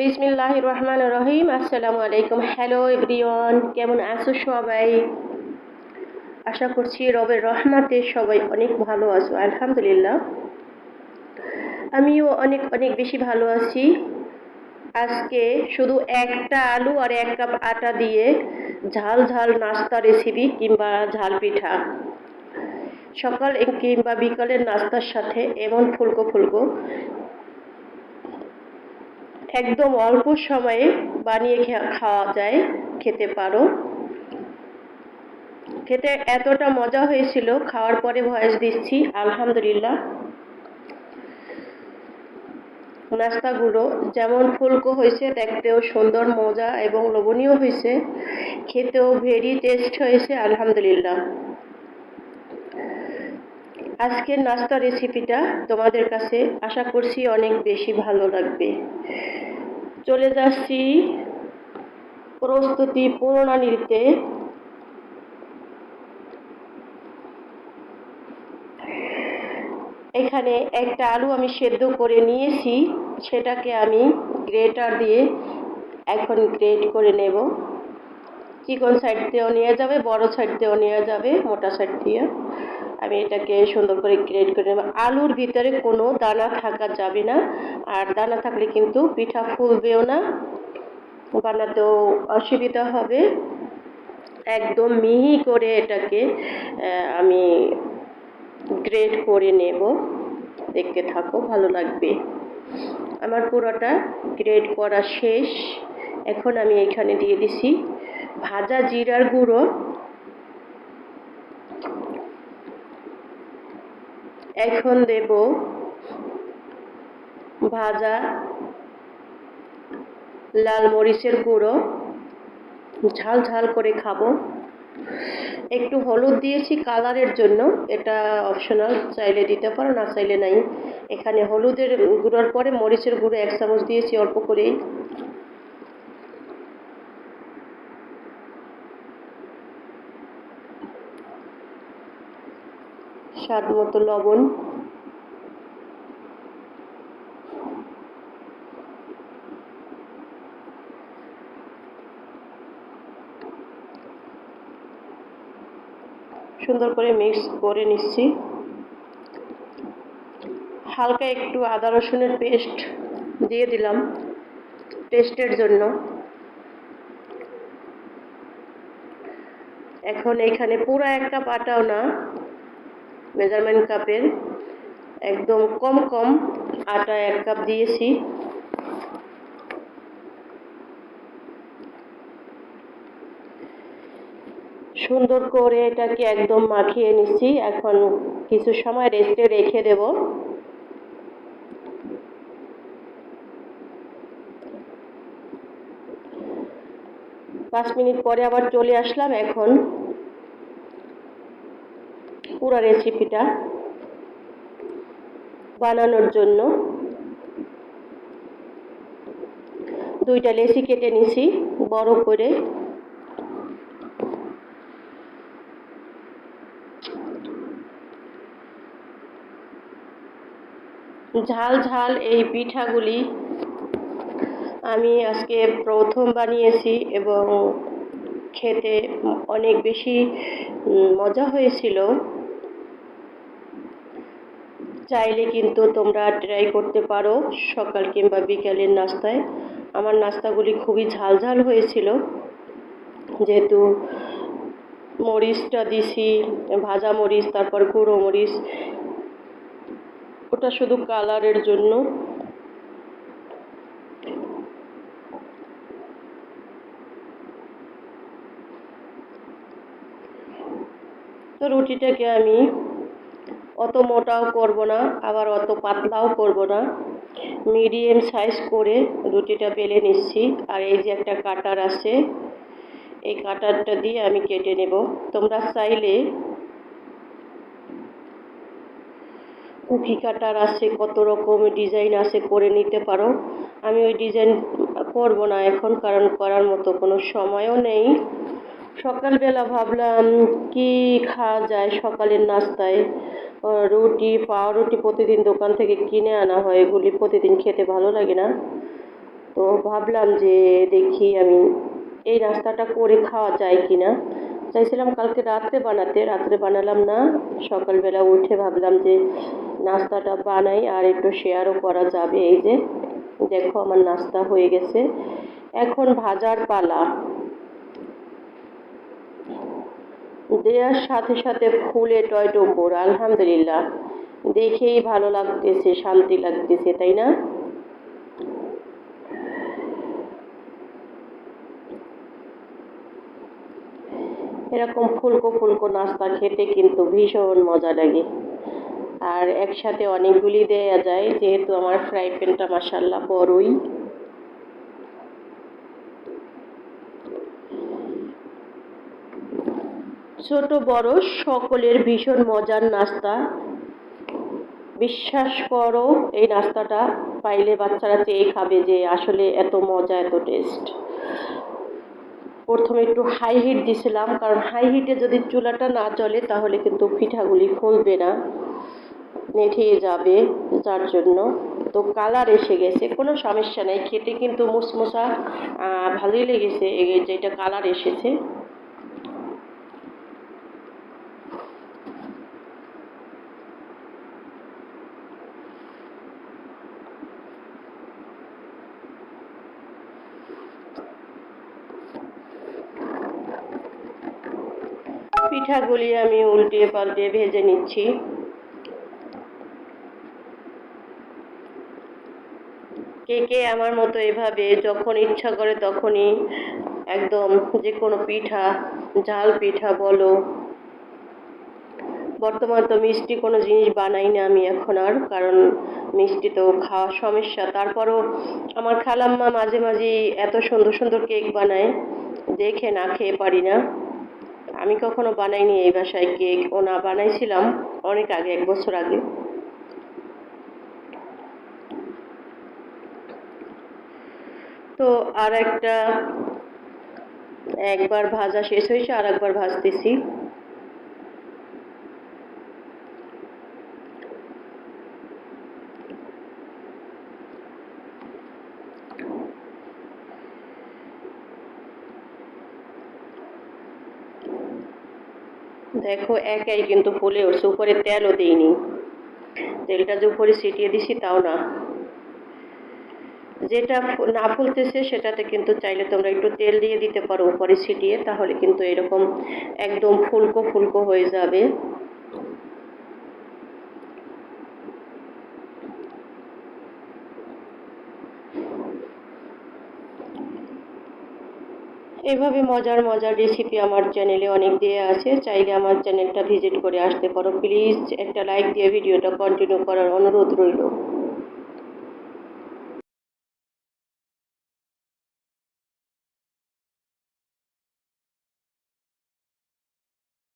বিসমিল্লাহ রহমান রহিম আসসালামু আলাইকুম হ্যালো এভরিওয়ান কেমন আছো সবাই? আশা করছি রবের রহমাতে সবাই অনেক ভালো আছো, আলহামদুলিল্লাহ। আমিও অনেক অনেক বেশি ভালো আছি। আজকে শুধু একটা আলু আর এক কাপ আটা দিয়ে ঝাল ঝাল নাস্তা রেসিপি কিংবা ঝাল পিঠা। সকাল কিংবা বিকালের নাস্তার সাথে এমন ফুলকো ফুলকো। একদম অল্প সময়ে বানিয়ে খাওয়া যায়, খেতে পারো। খেতে এতটা মজা হয়েছিল, খাওয়ার পরে ভয়েস দিচ্ছি, আলহামদুলিল্লাহ। নাস্তাগুলো যেমন ফুলকো হয়েছে, দেখতেও সুন্দর, মজা এবং লোভনীয় হয়েছে। খেতেও ভেরি টেস্ট হয়েছে, আলহামদুলিল্লাহ। আজকের নাস্তা রেসিপিটা তোমাদের কাছে আশা করছি অনেক বেশি ভালো লাগবে। চলে যাচ্ছি প্রস্তুতি প্রণালীতে এখানে একটা আলু আমি সেদ্ধ করে নিয়েছি, সেটাকে আমি গ্রেটার দিয়ে এখন গ্রেট করে নেব। চিকন সাইড দিয়েও নিয়ে যাবে, বড় সাইড দিয়েও নিয়ে যাবে, মোটা সাইড দিয়ে। আমি এটাকে সুন্দর করে গ্রেড করে নেব। আলুর ভিতরে কোনো দানা থাকা যাবে না। আর দানা থাকলে কিন্তু পিঠা ফুলবেও না। বানাতেও অসুবিধা হবে। একদম মিহি করে এটাকে আমি গ্রেড করে নেব। দেখতে থাকো, ভালো লাগবে। আমার পুরোটা গ্রেড করা শেষ। এখন আমি এখানে দিয়ে দিছি ভাজা জিরার গুঁড়ো। এখন দেব ভাজা লাল মরিচের গুঁড়ো। ঝাল ঝাল করে খাব। একটু হলুদ দিয়েছি কালারের জন্য। এটা অপশনাল চাইলে দিতে পারো, না চাইলে নাই। এখানে হলুদের গুঁড়োর পরে মরিচের গুঁড়ো এক চামচ দিয়েছি, অল্প করেই। স্বাদ মতো লবণ। সুন্দর করে মিক্স করে নিচ্ছি। হালকা একটু আদা রসুনের পেস্ট দিয়ে দিলাম টেস্টের জন্য। এখন এখানে পুরো একটা কাপ আটাও না মেজারমেন্ট কাপের একদম কম কম আটা এক কাপ দিয়েছি। সুন্দর করে এটাকে একদম মাখিয়ে নিচ্ছি। এখন কিছু সময় রেস্টে রেখে দেব। পাঁচ মিনিট পরে আবার চলে আসলাম এখন। পুরো রেসিপিটা বানানোর জন্য। দুইটা লেসি কেটে নিছি, বড় করে। ঝাল ঝাল এই পিঠাগুলি আমি আজকে প্রথম বানিয়েছি এবং খেতে অনেক বেশি মজা হয়েছিল। চাইলে কিন্তু তোমরা ট্রাই করতে পারো সকাল কিংবা বিকালের নাস্তায়। আমার নাস্তাগুলি খুবই ঝাল ঝাল হয়েছিল। যেহেতু মরিচটা দিছি, ভাজা মরিচ, তারপর গুঁড়ো মরিচ। ওটা শুধু কালারের জন্য। তো রুটিটাকে আমি অত মোটাও করব না, আবার অত পাতলাও করব না। মিডিয়াম সাইজ করে রুটিটা বেলে নিচ্ছি, আর এই যে একটা কাটার আছে, এই কাটারটা দিয়ে আমি কেটে নেব। তোমরা চাইলে কুকি কাটার আছে, কত রকম ডিজাইন আছে করে নিতে পারো। আমি ওই ডিজাইন করব না এখন, কারণ করার মতো কোনো সময়ও নেই। সকালবেলা ভাবলাম, কি খাওয়া যায় সকালের নাস্তায়? রুটি পাউরুটি প্রতিদিন দোকান থেকে কিনে আনা হয়। এগুলি প্রতিদিন খেতে ভালো লাগে না। তো ভাবলাম যে দেখি আমি এই নাস্তাটা করে খাওয়া যায় কি না চাইছিলাম কালকে রাত্রে বানাতে, রাত্রে বানালাম না। সকালবেলা উঠে ভাবলাম যে নাস্তাটা বানাই আর একটু শেয়ারও করা যাবে। এই যে দেখো আমার নাস্তা হয়ে গেছে। এখন ভাজার পালা। দেওয়ার সাথে সাথে ফুলে টয়টম্বুর আলহামদুলিল্লাহ। দেখেই ভালো লাগতেছে, শান্তি লাগতেছে, তাই না? এরকম ফুলকো ফুলকো নাস্তা খেতে কিন্তু ভীষণ মজা লাগে। আর একসাথে অনেকগুলি দেয়া যায়, যেহেতু আমার ফ্রাই প্যানটা মাসাল্লাহ বড়ই। ছোট বড় সকলের ভীষণ মজার নাস্তা। বিশ্বাস করো, এই নাস্তাটা পাইলে বাচ্চারা চেয়ে খাবে যে আসলে এত মজা, এত টেস্ট প্রথমে একটু হাই হিট দিছিলাম, কারণ হাই হিটে যদি চুলাটা না চলে তাহলে কিন্তু পিঠাগুলি ফুলবে না নেঠিয়ে যাবে যার জন্য। তো কালার এসে গেছে, কোনো সমস্যা নেই, খেতে কিন্তু মুসমুসা ভালোই লেগেছে যেটা কালার এসেছে। পিঠাগুলি আমি উল্টিয়ে পাল্টে ভেজে নিচ্ছি। কে কে আমার মতো এভাবে যখন ইচ্ছা করে তখনই একদম যে কোনো পিঠা, ঝাল পিঠা বলো। বর্তমানে তো মিষ্টি কোনো জিনিস বানাই না আমি এখন আর, কারণ মিষ্টি তো খাওয়ার সমস্যা। তারপরও আমার খালাম্মা মাঝে মাঝে এত সুন্দর সুন্দর কেক বানায়, দেখে না খেয়ে পারি না। আমি কখনো বানাইনি এই বাসায় কেক, ও না বানাইছিলাম অনেক আগে, এক বছর আগে। তো আর একটা একবার ভাজা শেষ হয়েছে আর একবার ভাজতেছি। দেখো, একাই কিন্তু ফুলে উঠছে। উপরে তেলও দিইনি। তেলটা যে উপরে ছিটিয়ে দিছি, তাও না। যেটা না ফুলতেছে, সেটাতে কিন্তু চাইলে তোমরা একটু তেল দিয়ে দিতে পারো উপরে ছিটিয়ে, তাহলে কিন্তু এরকম একদম ফুলকো ফুলকো হয়ে যাবে। এভাবে মজার মজার রেসিপি আমার চ্যানেলে অনেক দেওয়া আছে। চাইলে আমার চ্যানেলটা ভিজিট করে আসতে পারো। প্লিজ একটা লাইক দিয়ে ভিডিওটা কন্টিনিউ করার অনুরোধ রইল।